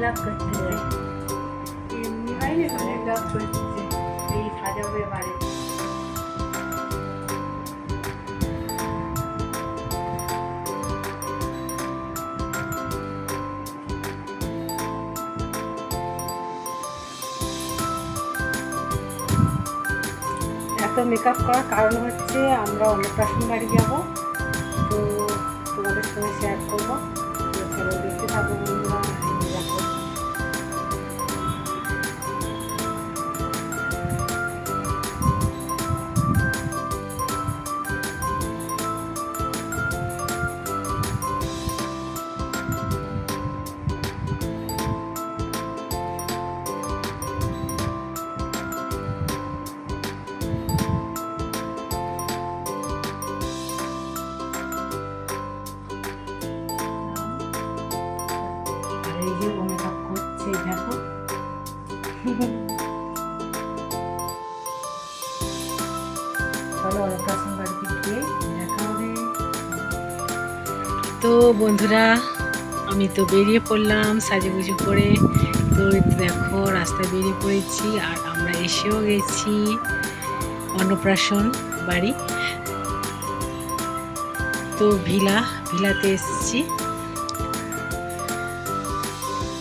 Blog করতে এমনি বাইরে মানে ব্লগ করছে এই সাজাবো এবারে এত মেকআপ করার কারণ হচ্ছে আমরা অন্নপ্রাশন বাড়ি যাব। তো তোমাদের সঙ্গে শেয়ার করব। চলো দেখতে থাকব দেখো। চলো তো বন্ধুরা, আমি তো বেরিয়ে পড়লাম সাজে সাজুগুজু করে। তো দেখো, রাস্তায় বেরিয়ে পড়েছি আর আমরা এসেও গেছি অন্নপ্রাশন বাড়ি। তো ভিলা, ভিলাতে এসেছি।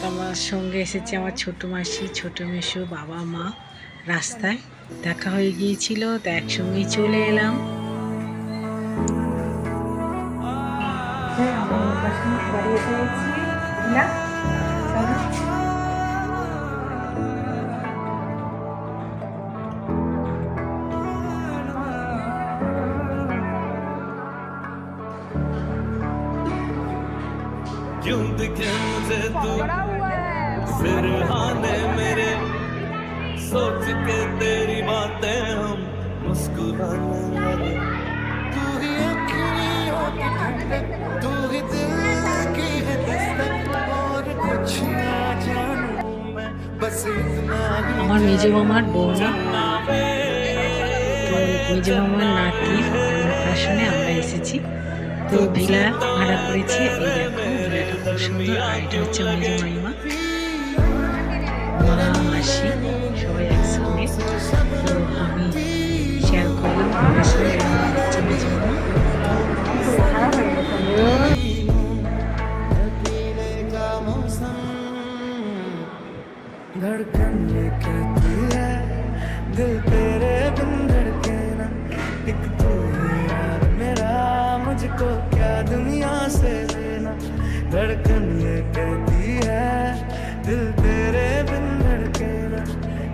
আমার সঙ্গে এসেছে আমার ছোট মাসি, ছোট মেসো বাবা, মা। রাস্তায় দেখা হয়ে গিয়েছিল, তো একসঙ্গেই চলে এলাম। হ্যাঁ না? सिरहाने मेरे सोच के तेरी बातें हम मुस्कुराने लगे तू ही अखियों की ठंडक तू ही दिल की है दस्तक और कुछ ना जानूं मैं बस इतना ही আমার মেজো মামার বৌমা তো মেজো মামার নাতি অন্নপ্রাশনে আমরা এসেছি তো ভিলা ভাড়া করেছি এই দেখো ভিলাটা খুব সুন্দর আর এটা হচ্ছে মেজো মাইমা মা মাসি সবাই একসঙ্গে তো আমি শেয়ার করলাম আমার সঙ্গে এরকম হচ্ছে মেজো মামা খারাপ হয়ে গেছে पीले का मौसम धड़कन ये कहती है दिल तेरे बिन धड़के ना एक तू ही यार मेरा मुझको क्या दुनिया से लेना धड़कन ये कहती है दिल तेरे बिन धड़के ना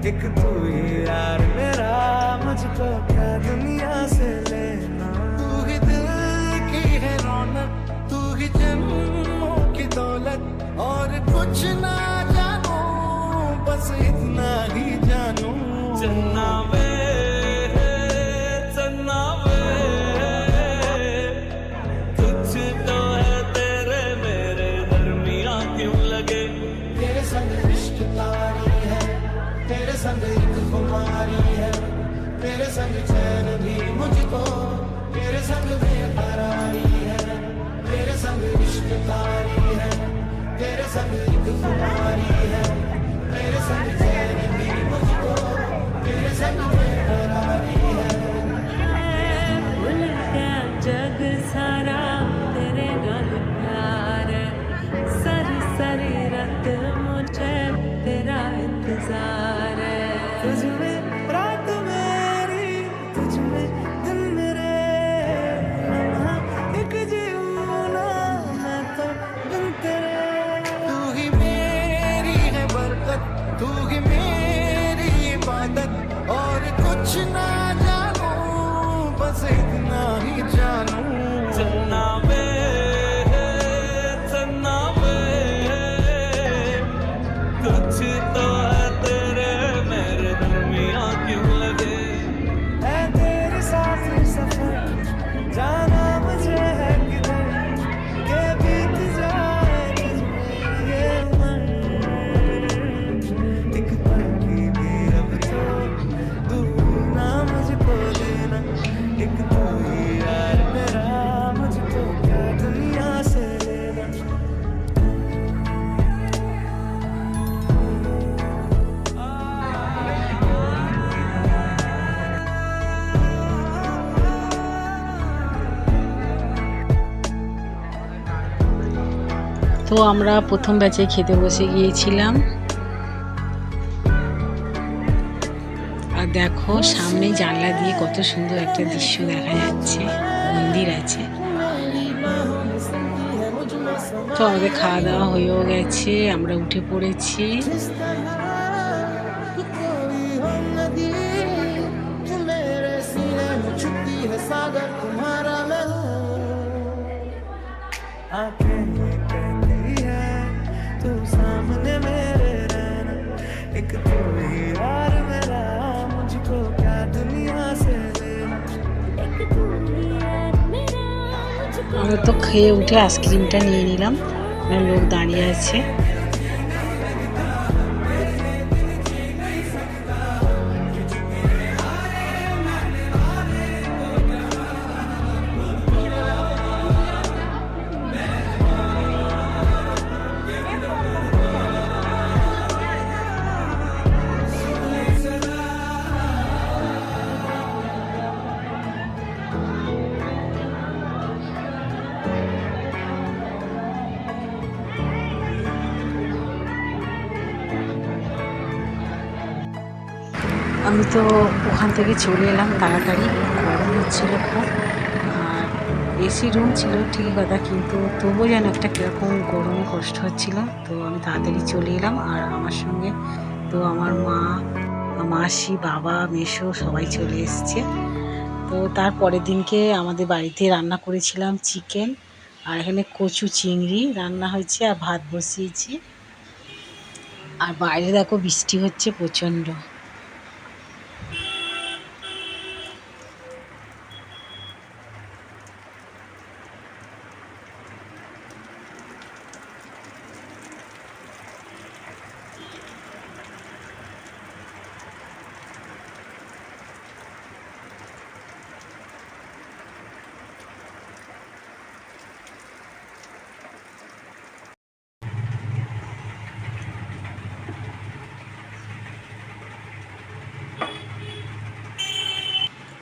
एक तू ही यार मेरा मुझको क्या दुनिया से लेना? तू ही दिल की है रौनक तू ही जन्मों की दौलत और कुछ ना जानू बस इतना ही जानू। चन्ना संग चैन भी मुझको संग है संग इश्क तारी है तेरे संग एक है संग चैन भी मुझको संग है। जग सारा, तेरे गल प्यार सारी सारी रात मुझे, तेरा इंतज़ार जानू দেখো, আমরা প্রথম ব্যাচে খেতে বসে গিয়েছিলাম। আর দেখো, সামনে জানলা দিয়ে কত সুন্দর একটা দৃশ্য দেখা যাচ্ছে। মন্দির আছে। তো আমাদের খাওয়া দাওয়া হয়েও গেছে, আমরা উঠে পড়েছি। I can't. আমরা তো খেয়ে উঠে আইসক্রিমটা নিয়ে নিলাম। লোক দাঁড়িয়ে আছে। আমি তো ওখান থেকে চলে এলাম তাড়াতাড়ি, গরম হচ্ছিল খুব আর এসি রুম ছিল ঠিকই কথা, কিন্তু তবুও যেন একটা কীরকম গরমে কষ্ট হচ্ছিল। তো আমি তাড়াতাড়ি চলে এলাম, আর আমার সঙ্গে তো আমার মা, মাসি, বাবা মেশো সবাই চলে এসছে। তো তার পরের দিনকে আমাদের বাড়িতে রান্না করেছিলাম চিকেন, আর এখানে কচু চিংড়ি রান্না হয়েছে, আর ভাত বসিয়েছি। আর বাইরে দেখো বৃষ্টি হচ্ছে প্রচণ্ড।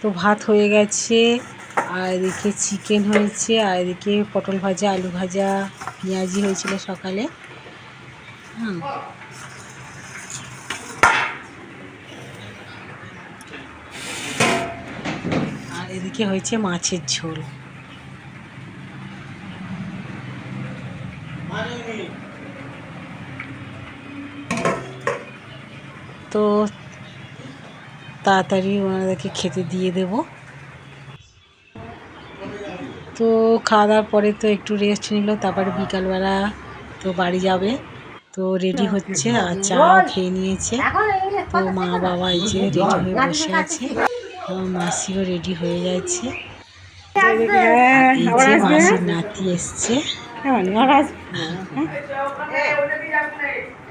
তো ভাত হয়ে গেছে, আর এদিকে চিকেন হয়েছে, আর এদিকে পটল ভাজা, আলু ভাজা, পেঁয়াজি হয়েছিল সকালে। হুম। আর এদিকে হয়েছে মাছের ঝোল। তো তাড়াতাড়ি ওনাদেরকে খেতে দিয়ে দেব। তো খাওয়া দাওয়ার পরে তো একটু রেস্ট নিল তারপরে বিকালবেলা তো বাড়ি যাবে। তো রেডি হচ্ছে আর চা খেয়ে নিয়েছে। তো মা বাবা এই যে রেডি হয়ে বসে আছে। মাসিও রেডি হয়ে যাচ্ছে। মাসির নাতি এসছে। হ্যাঁ।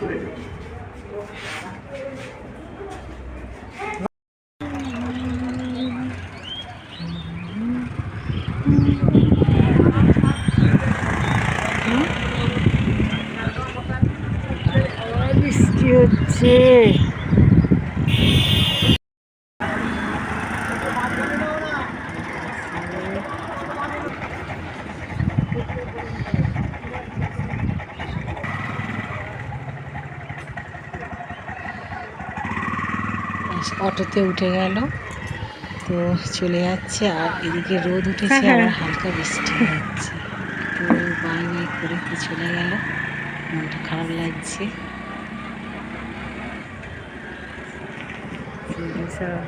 取れるます。অটোতে উঠে গেল। তো চলে যাচ্ছে আর এদিকে রোদ উঠেছে আর হালকা বৃষ্টি হচ্ছে। তো বাই বাই করে তো চলে গেল। মনটা খারাপ লাগছে।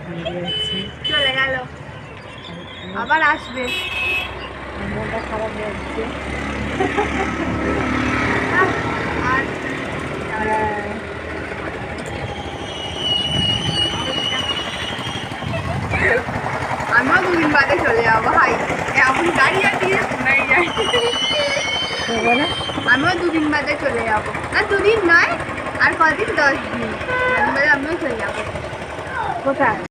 হয়ে চলে গেল। আবার আসবে। মনটা খারাপ লাগছে আর আমিও দুদিন বাদে চলে যাব হাই এমন গাড়ি আর দিয়ে শোনাই যায় বলে আমিও দুদিন বাদে চলে যাব না দুদিন নয় আর কদিন দশ দিন। আমিও চলে যাব। কোথায়?